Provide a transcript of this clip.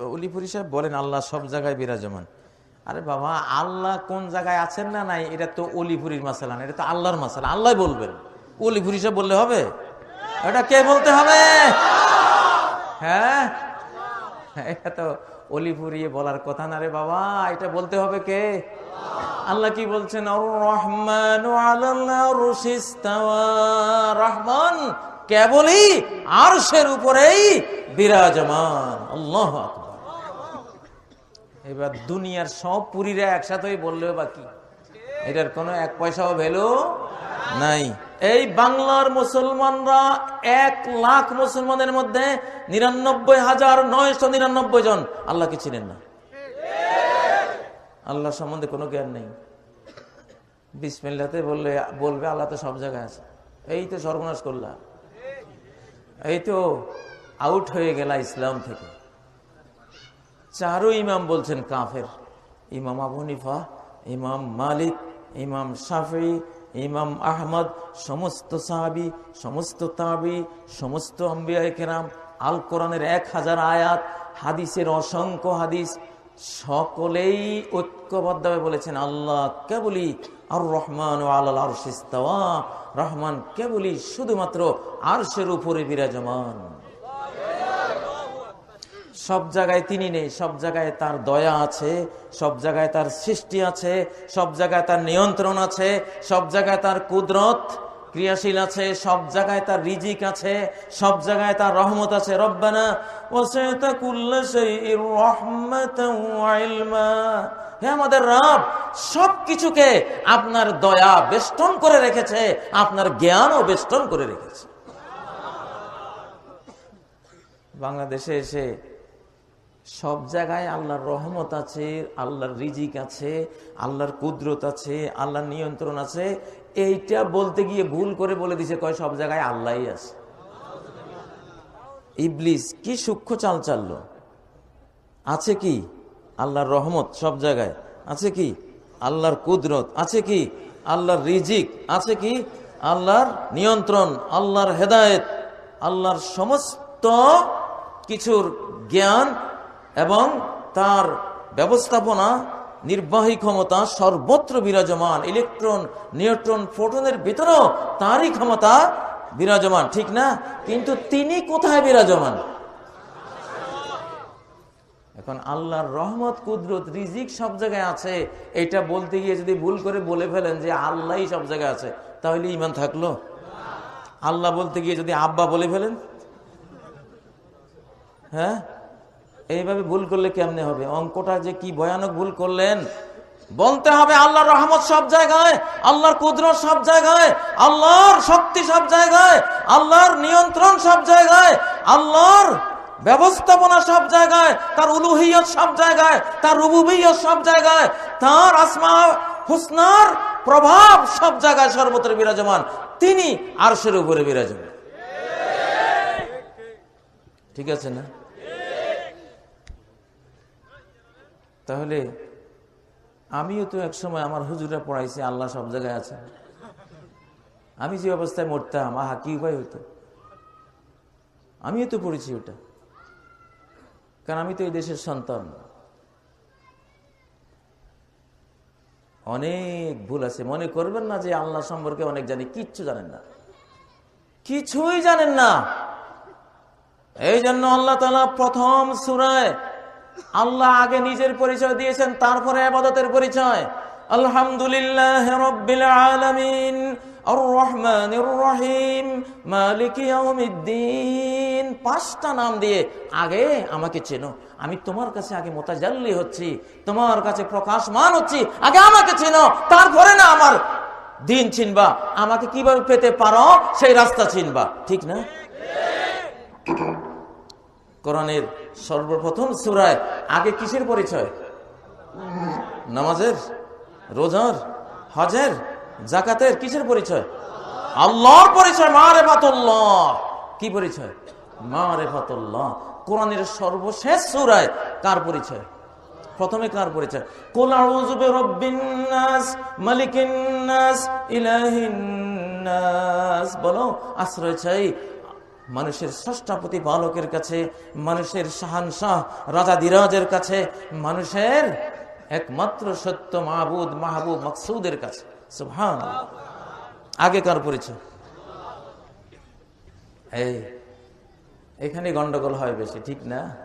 অলিপুরি সাহেব বলেন, আল্লাহ সব জায়গায় বিরাজমান। আরে বাবা, আল্লাহ কোন জায়গায় আছেন না নাই, এটা তো অলিপুরির মাসালা না, এটা তো আল্লাহর মাসালা, আল্লাহ বলবেন। অলিপুরি সাহেব বললে হবে? এটা কে বলতে হবে? হ্যাঁ? এটা তো অলিপুরিয়ে বলার কথা না রে বাবা, এটা বলতে হবে কে? আল্লাহ কি বলছেন? রহমান রহমান, কেবলই আরশের উপরেই বিরাজমান। আল্লাহ আকবার। এবার দুনিয়ার সব পুরীরা একসাথে বললেও বাকি এটার কোনো এক পয়সাও ভ্যালু নাই। এই বাংলার মুসলমানরা এক লাখ মুসলমানের মধ্যে নিরানব্বই হাজার নয়শো নিরানব্বই জন। আল্লাহকে ছিলেন না? আল্লাহ সম্বন্ধে কোনো জ্ঞান নেই। বিসমিল্লাতে বললে, বলবে আল্লাহ তো সব জায়গায় আছে। এই তো সর্বনাশ করলা এই তো আউট হয়ে গেলা ইসলাম থেকে। চারো ইমাম বলছেন কাফের। ইমাম আবু হানিফা, ইমাম মালিক, ইমাম শাফি ইমাম আহমদ, সমস্ত সাহাবি, সমস্ত তাবি, সমস্ত আম্বিয়া কেরাম, আল কোরআনের এক হাজার আয়াত, হাদিসের অসংখ্য হাদিস, সকলেই ঐক্যবদ্ধভাবে বলেছেন, আল্লাহ কেবলই আর রহমান ও আল্লাহ আরশিস্তাওয়া রহমান কেবলই শুধুমাত্র আরশের উপরে বিরাজমান। সব জায়গায় তিনি নেই, সব জায়গায় তার দয়া আছে, সব জায়গায় তার সৃষ্টি আছে, সব জায়গায় তার নিয়ন্ত্রণ আছে, সব জায়গায় তার কুদরত ক্রিয়াশীল আছে, সব জায়গায় তার রিজিক আছে, সব জায়গায় তার রহমত আছে। রব্বানা হে আমাদের রব সবকিছুকে আপনার দয়া বেষ্টন করে রেখেছে, আপনার জ্ঞানও বেষ্টন করে রেখেছে। বাংলাদেশে এসে সব জায়গায় আল্লাহর রহমত আছে, আল্লাহর রিজিক আছে, আল্লাহর কুদরত আছে, আল্লাহর নিয়ন্ত্রণ আছে। এইটা বলতে গিয়ে ভুল করে বলে দিছে, কয় সব জায়গায় আল্লাহই আছে। ইবলিস কি সূক্ষ্ম চাল চাললো আছে কি? আল্লাহর রহমত সব জায়গায়। আছে কি? আল্লাহর কুদরত। আছে কি? আল্লাহর রিজিক। আছে কি? আল্লাহর নিয়ন্ত্রণ, আল্লাহর হেদায়েত, আল্লাহর সমস্ত কিছুর জ্ঞান এবং তার ব্যবস্থাপনা, নির্বাহী ক্ষমতা সর্বত্র বিরাজমান। ইলেকট্রন, নিউট্রন, ফোটনের ভিতরেও তারই ক্ষমতা বিরাজমান, ঠিক না? কিন্তু তিনি কোথায় বিরাজমান? এখন আল্লাহর রহমত, কুদরত, রিজিক সব জায়গায় আছে। এটা বলতে গিয়ে যদি ভুল করে বলে ফেলেন যে আল্লাহই সব জায়গায় আছে, তাহলে ইমান থাকল? আল্লাহ বলতে গিয়ে যদি আব্বা বলে ফেলেন? হ্যাঁ? এইভাবে ভুল করলে কেমনে হবে? অঙ্কটা যে কি ভয়ানক ভুল করলেন? বলতে হবে আল্লাহর রহমত সব জায়গায়, আল্লাহর কুদরত সব জায়গায়, আল্লাহর শক্তি সব জায়গায়, আল্লাহর নিয়ন্ত্রণ সব জায়গায়, আল্লাহর ব্যবস্থাপনা সব জায়গায়, তার উলুহিয়ত সব জায়গায়, তার রুবুবিয়ত সব জায়গায়, তার আসমা হুসনার প্রভাব সব জায়গায় সর্বত্র বিরাজমান। তিনি আরশের উপরে বিরাজমান। ঠিক আছে না? তাহলে আমিও তো একসময় আমার হুজুরা পড়াইছি, আল্লাহ সব জায়গায় আছে। আমি যে অবস্থায় মরতাম, আহা, কি উপায় হইতো? আমিও তো পড়েছি ওটা। কারণ আমি তো এই দেশের সন্তান। অনেক ভুল আছে। মনে করবেন না যে আল্লাহ সম্পর্কে অনেক জানি, কিচ্ছু জানেন না। কিছুই জানেন না। এই জন্য আল্লাহ তালা প্রথম সুরায় আল্লাহ আগে নিজের পরিচয় দিয়েছেন, তারপরে আবাদতের পরিচয়। আলহামদুলিল্লাহ রব্বিল আলামিন রহিম মালিক পাঁচটা নাম দিয়ে আগে আমাকে চেনো। আমি তোমার কাছে আগে হচ্ছি, তোমার কাছে হচ্ছি, আগে আমাকে চেনো। তারপরে না আমার দিন চিনবা। আমাকে কীভাবে পেতে পারো, সেই রাস্তা চিনবা। ঠিক না? কোরআনের সর্বপ্রথম সুরায় আগে কিসের পরিচয়? নামাজের? রোজার? হজের? জাকাতের কিসের পরিচয়? আল্লাহর পরিচয় মা রে কি পরিচয়? মা রে কোরআনের সর্বশেষ সুরায় কার পরিচয়? প্রথমে কার পরিচয়? কোল আউযু বিরাব্বিন নাস, মালিকিন ইলাহিন বলো, আশ্রয় চাই মানুষের ষষ্ঠা প্রতিপালকের কাছে, মানুষের শাহানশাহ রাজা দিরাজের কাছে, মানুষের একমাত্র সত্য মাহবুদ, মাহবুব মকসুদের কাছে। আগে আগেকার পরিচয়। এই, এখানে গন্ডগোল হয় বেশি, ঠিক না?